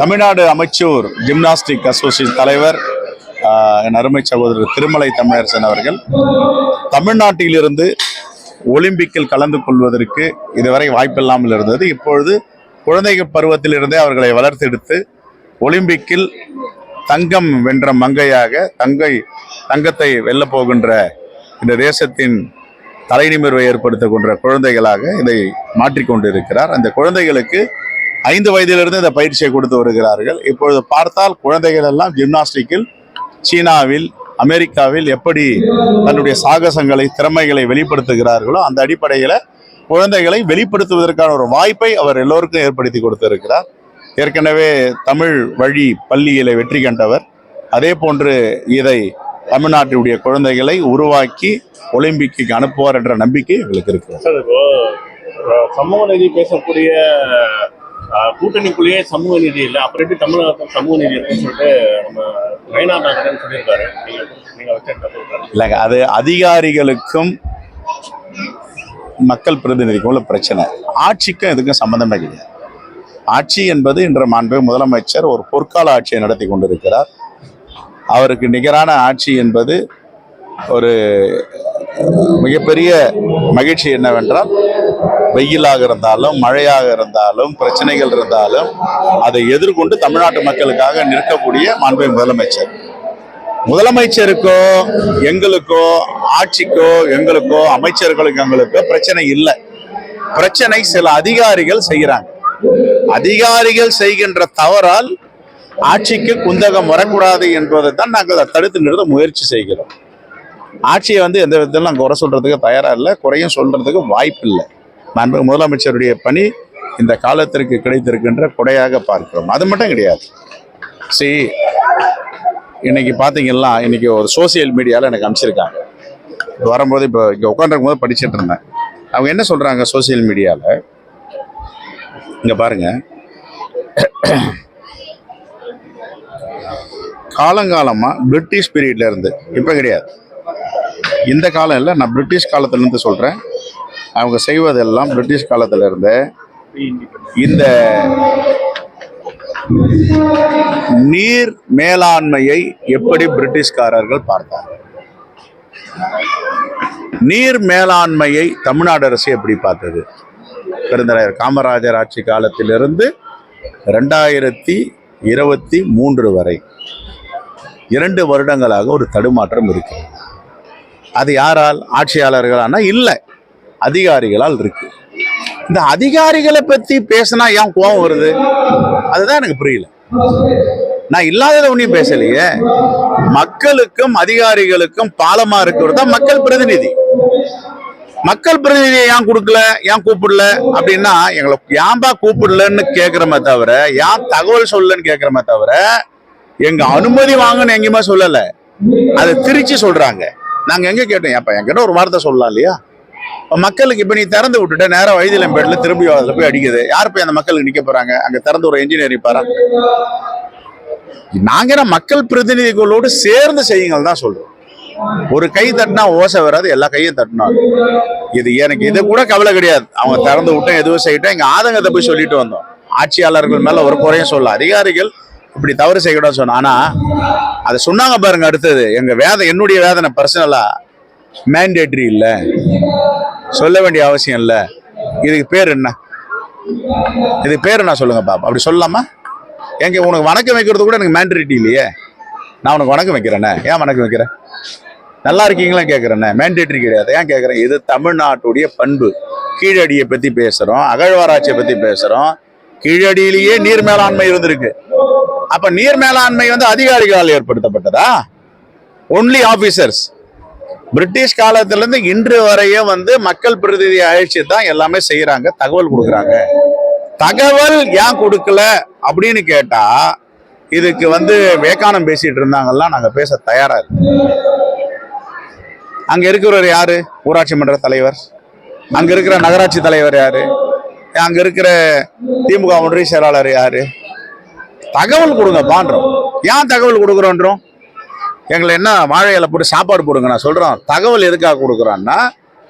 Tamil Nadu amateur gymnastic association தலைவர் என் அருமை சகோதரர் திருமலை தமிழரசன் அவர்கள். தமிழ்நாட்டிலிருந்து ஒலிம்பிக்கில் கலந்து கொள்வதற்கு இதுவரை வாய்ப்பில்லாமல் இருந்தது. இப்பொழுது குழந்தைகள் பருவத்திலிருந்தே அவர்களை வளர்த்தெடுத்து ஒலிம்பிக்கில் தங்கம் வென்ற மங்கையாக தங்கை தங்கத்தை வெல்லப் போகின்ற இந்த தேசத்தின் தலைநிமிர்வை ஏற்படுத்துகின்ற குழந்தைகளாக இதை மாற்றிக்கொண்டிருக்கிறார் அந்த குழந்தைகளுக்கு ஐந்து வயதிலிருந்து இந்த பயிற்சியை கொடுத்து வருகிறார்கள். இப்பொழுது பார்த்தால் குழந்தைகள் எல்லாம் ஜிம்னாஸ்டிக்கில் சீனாவில் அமெரிக்காவில் எப்படி தன்னுடைய சாகசங்களை திறமைகளை வெளிப்படுத்துகிறார்களோ அந்த அடிப்படையில் குழந்தைகளை வெளிப்படுத்துவதற்கான ஒரு வாய்ப்பை அவர் எல்லோருக்கும் ஏற்படுத்தி கொடுத்திருக்கிறார். ஏற்கனவே தமிழ் வழி பள்ளியில வெற்றி கண்டவர். அதே போன்று இதை தமிழ்நாட்டினுடைய குழந்தைகளை உருவாக்கி ஒலிம்பிக்கு அனுப்புவார் என்ற நம்பிக்கை எங்களுக்கு இருக்கு சமூக நீதி பேசக்கூடிய கூட்டணிக்குள்ளேயே சமூக நீதி இல்லை. அப்புறம் எப்படி தமிழகத்தில் சமூக நீதி இருக்குன்னு சொல்லிட்டு நம்ம நயனா நாகரன் சொல்லியிருக்காரு. இல்லைங்க அது அதிகாரிகளுக்கும் மக்கள் பிரதிநிதிக்கும் உள்ள பிரச்சனை. ஆட்சிக்கும் இதுக்கும் சம்மந்தமே கிடையாது. ஆட்சி என்பது இன்று மாண்பு முதலமைச்சர் ஒரு பொற்கால ஆட்சியை நடத்தி கொண்டிருக்கிறார். அவருக்கு நிகரான ஆட்சி என்பது ஒரு மிகப்பெரிய மகிழ்ச்சி என்னவென்றால் வெயிலாக இருந்தாலும் மழையாக இருந்தாலும் பிரச்சனைகள் இருந்தாலும் அதை எதிர்கொண்டு தமிழ்நாட்டு மக்களுக்காக நிற்கக்கூடிய மாண்பு முதலமைச்சர். முதலமைச்சருக்கோ எங்களுக்கோ ஆட்சிக்கோ எங்களுக்கோ அமைச்சர்களுக்கு எங்களுக்கோ பிரச்சனை இல்லை. பிரச்சனை சில அதிகாரிகள் செய்கிறாங்க. அதிகாரிகள் செய்கின்ற தவறால் ஆட்சிக்கு குந்தகம் வரக்கூடாது என்பதை தான் நாங்கள் அதை தடுத்து நிறுத்த முயற்சி செய்கிறோம். ஆட்சியை வந்து எந்த விதத்திலும் நாங்கள் குறை சொல்கிறதுக்கு தயாராக இல்லை குறையும் சொல்கிறதுக்கு வாய்ப்பு இல்லை மாண்பு முதலமைச்சருடைய பணி இந்த காலத்திற்கு கிடைத்திருக்கின்ற கொடையாக பார்க்கிறோம். அது மட்டும் கிடையாது. சரி இன்னைக்கு பார்த்தீங்கன்னா இன்னைக்கு ஒரு சோசியல் மீடியாவில் எனக்கு அனுப்பிச்சிருக்காங்க. இப்போ வரும்போது இப்போ இங்கே உட்காந்துருக்கும் போது படிச்சுட்டு இருந்தேன். அவங்க என்ன சொல்கிறாங்க சோசியல் மீடியாவில் இங்கே பாருங்க. காலங்காலமாக பிரிட்டிஷ் பீரியட்ல இருந்து. இப்போ கிடையாது. இந்த காலம் இல்லை நான் பிரிட்டிஷ் காலத்துலேருந்து சொல்கிறேன் அவங்க செய்வதெல்லாம் பிரிட்டிஷ் காலத்துல இருந்தே இந்த நீர் மேலாண்மையை எப்படி பிரிட்டிஷ்காரர்கள் பார்த்தார்கள் நீர் மேலாண்மையை தமிழ்நாடு அரசு எப்படி பார்த்தது? பெருந்தலைவர் காமராஜர் ஆட்சி காலத்திலிருந்து ரெண்டாயிரத்தி இருபத்தி மூன்று வரை இரண்டு வருடங்களாக ஒரு தடுமாற்றம் இருக்கு அது யாரால்? ஆட்சியாளர்களானா? இல்லை. அதிகாரிகளால் இருக்கு. இந்த அதிகாரிகளை பத்தி பேசினா ஏன் கோபம் வருது? அதுதான் எனக்கு புரியல. நான் இல்லாததை ஒன்றையும் பேசலையே. மக்களுக்கும் அதிகாரிகளுக்கும் பாலமா இருக்கிறது தான் மக்கள் பிரதிநிதி. மக்கள் பிரதிநிதியை ஏன் கொடுக்கல? ஏன் கூப்பிடல? அப்படின்னா எங்களை ஏன்பா கூப்பிடலன்னு கேட்கிறோமே தவிர ஏன் தகவல் சொல்லலன்னு கேட்கிறோமே தவிர எங்க அனுமதி வாங்கன்னு எங்கேயுமே சொல்லலை. அதை திருச்சி சொல்றாங்க. நாங்க எங்க கேட்டோம்? ஏப்பா என்கிட்ட ஒரு வார்த்தை சொல்லலாம் இல்லையா? மக்களுக்கு இப்ப நீ திறந்து விட்டுட்டு நேரம் வைத்தியலம்பேட்டில் திரும்பி அதுல போய் அடிக்குது. யார் போய் அந்த மக்களுக்கு நிற்க போறாங்க? அங்க திறந்து ஒரு இன்ஜினியரிங் பாரா நாங்கள் மக்கள் பிரதிநிதிகளோடு சேர்ந்து செய்யுங்கள் தான் சொல்கிறோம் ஒரு கை தட்டினா ஓசை வராது எல்லா கையும் தட்டினாலும் இது எனக்கு இது கூட கவலை கிடையாது. அவங்க திறந்து விட்டோம் எதுவும் செய்யட்டும். எங்கள் ஆதங்கத்தை போய் சொல்லிட்டு வந்தோம். ஆட்சியாளர்கள் மேல ஒரு குறையும் சொல்ல. அதிகாரிகள் இப்படி தவறு செய்யக்கூடாது சொன்னோம் ஆனால் அதை சொன்னாங்க பாருங்க அடுத்தது. எங்க வேத என்னுடைய வேதனை பர்சனலாக மேண்டேட்ரி இல்லை. சொல்ல வேண்டிய அவசியம் இல்லை. இதுக்கு பேர் என்ன? இதுக்கு பேர் என்ன சொல்லுங்க பாப்பா அப்படி சொல்லலாமா? எங்க உனக்கு வணக்கம் வைக்கிறது கூட எனக்கு மேண்டேட்ரி இல்லையே. நான் உனக்கு வணக்கம் வைக்கிறேனே. ஏன் வணக்கம் வைக்கிறேன் நல்லா இருக்கீங்களா கேட்குறேனே மேண்டேட்ரி கிடையாது. ஏன் கேட்குறேன் இது தமிழ்நாட்டுடைய பண்பு. கீழடியை பற்றி பேசுகிறோம் அகழ்வாராய்ச்சியை பற்றி பேசுகிறோம் கீழடியிலேயே நீர் மேலாண்மை இருந்திருக்கு. அப்போ நீர் மேலாண்மை வந்து அதிகாரிகளால் ஏற்படுத்தப்பட்டதா? ஒன்லி ஆஃபீஸர்ஸ் பிரிட்டிஷ் காலத்திலேருந்து இன்று வரையும் வந்து மக்கள் பிரதிநிதி அழைச்சி தான் எல்லாமே செய்கிறாங்க தகவல் கொடுக்குறாங்க. தகவல் ஏன் கொடுக்கல அப்படின்னு கேட்டா இதுக்கு வந்து வேக்கானம் பேசிட்டு இருந்தாங்கல்லாம் நாங்க பேச தயாரா இருக்கோம் அங்க இருக்கிறவர் யாரு? ஊராட்சி மன்ற தலைவர். அங்க இருக்கிற நகராட்சி தலைவர் யாரு? அங்க இருக்கிற திமுக ஒன்றிய செயலாளர் யாரு? தகவல் கொடுங்க பான்றோம் ஏன் தகவல் கொடுக்குறோன்றோம்? எங்களை என்ன வாழை இலை போட்டு சாப்பாடு போடுங்க நான் சொல்கிறோம் தகவல் எதுக்காக கொடுக்குறான்னா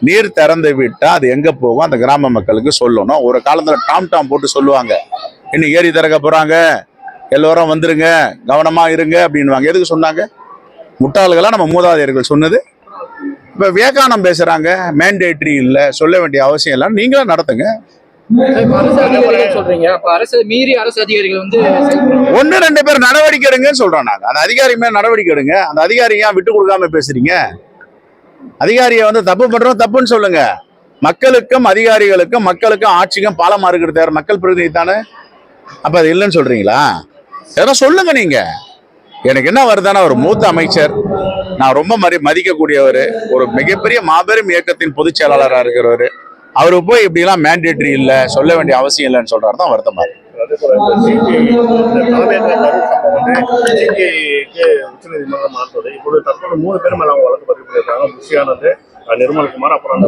நீர் திறந்து விட்டால் அது எங்கே போகும்? அந்த கிராம மக்களுக்கு சொல்லணும். ஒரு காலத்தில் டாம் டாம் போட்டு சொல்லுவாங்க. இன்னும் ஏரி திறக்க போகிறாங்க எல்லோரும் வந்துருங்க கவனமாக இருங்க அப்படின்வாங்க எதுக்கு சொன்னாங்க? முட்டாள்களாக நம்ம மூதாதையர்கள் சொன்னது. இப்போ விவேகானம் பேசுகிறாங்க மேண்டேட்ரி இல்லை. சொல்ல வேண்டிய அவசியம் இல்லை. நீங்களும் நடத்துங்க. இப்ப அரசு அதிகாரிகள் சொல்றீங்க. அப்ப அரசு மீறி அரசு அதிகாரிகள் வந்து செயல்படுறாங்க. ஒன்னு ரெண்டு பேர் நடவடிக்கை எடுங்கன்னு சொல்றோம் நாங்க. அந்த அதிகாரி மேல நடவடிக்கை எடுங்க. அந்த அதிகாரி ஏன் விட்டு கொடுக்காம பேசுறீங்க? அதிகாரியை வந்து தப்பு பண்றோம் தப்புன்னு சொல்லுங்க. மக்களுக்கும் அதிகாரிகளுக்கும் மக்களுக்கும் ஆட்சிக்கும் பாலமா இருக்கிறது யார் மக்கள் பிரதிநிதி தானே? அப்ப அது இல்லைன்னு சொல்றீங்களா? எதனா சொல்லுங்க நீங்க. எனக்கு என்ன வருதானா ஒரு மூத்த அமைச்சர். நான் ரொம்ப மதி மதிக்கக்கூடியவர். ஒரு மிகப்பெரிய மாபெரும் இயக்கத்தின் பொதுச் செயலாளராக இருக்கிறவர். அவரு போய் இப்படிலாம் மேண்டேட்ரி இல்லை சொல்ல வேண்டிய அவசியம் இல்லைன்னு சொல்றாரு தான் வருத்தமா இருக்கு. அதே போல இந்த சிபிஐ வந்து சிபிஐக்கு உச்சநீதிமன்றம் மாற்றுவது இப்பொழுது தற்போது மூணு பேர் மேல அவங்க வழக்கு பதிவு பண்ணியிருக்காங்க புஷி நிர்மல்குமார் அப்புறம் அந்த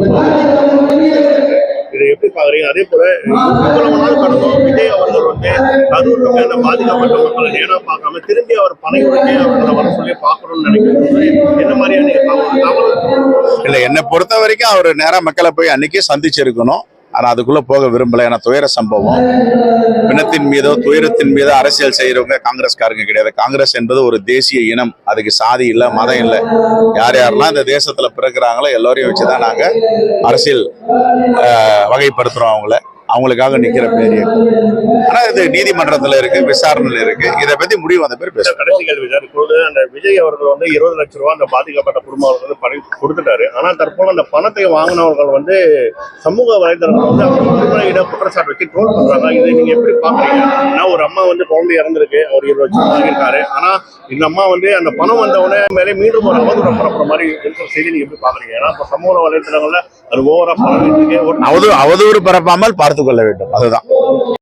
இதை எப்படி பாக்குறீங்க அதே போல இவ்வளவு நாள் கடந்தும் விஜய் அவர்கள் வந்து கரூர்ல மேல பாதிக்கப்பட்ட மக்களை நேரா பார்க்காம திரும்பி அவர் பனையுடனே அவர்களை வர சொல்லி பார்க்கணும்னு நினைக்கிறது என்ன மாதிரியான நீங்க இல்ல என்னை பொறுத்த வரைக்கும் அவர் நேராக மக்களை போய் அன்னைக்கே சந்திச்சிருக்கணும். ஆனா அதுக்குள்ள போக விரும்பல. ஏன்னா துயர சம்பவம். பிணத்தின் மீதோ துயரத்தின் மீதோ அரசியல் செய்யறவங்க காங்கிரஸ்காரங்க கிடையாது. காங்கிரஸ் என்பது ஒரு தேசிய இனம். அதுக்கு சாதி இல்ல மதம் இல்ல. யார் யாரெல்லாம் இந்த தேசத்துல பிறக்கிறாங்களோ வச்சு வச்சுதான் நாங்க அரசியல் வகைப்படுத்துகிறோம் வகைப்படுத்துறோம் அவங்கள. அவங்களுக்காக நிக்கிற பேர். இயக்கம். ஆனா இது நீதிமன்றத்துல இருக்கு விசாரணையில இருக்கு. இதை பத்தி முடிவு வந்த பேர் பேச கடைசி கேள்வி சார் இப்பொழுது அந்த விஜய் அவர்கள் வந்து இருபது லட்சம் ரூபாய் அந்த பாதிக்கப்பட்ட குடும்பங்களுக்கு வந்து பணி கொடுத்துட்டாரு. ஆனா தற்போது அந்த பணத்தை வாங்கினவர்கள் வந்து சமூக வலைதளங்கள் வந்து அவங்க குற்றச்சாட்டு வச்சு ட்ரோல் பண்றாங்க. இதை நீங்க எப்படி பாக்குறீங்க ஏன்னா ஒரு அம்மா வந்து குழந்தை இறந்திருக்கு அவர் இருபது லட்சம் வாங்கியிருக்காரு. ஆனா இந்த அம்மா வந்து அந்த பணம் வந்தவுடனே மேலே மீண்டும் ஒரு அவதூறு பரப்புற மாதிரி இருக்கிற செய்தி நீங்க எப்படி பாக்குறீங்க ஏன்னா இப்ப சமூக வலைத்தளங்கள்ல அது ஓவரா பரவிட்டு அவதூறு அவதூறு பரப்பாமல் பார்த்து கொள்ள வேண்டும். அதுதான்.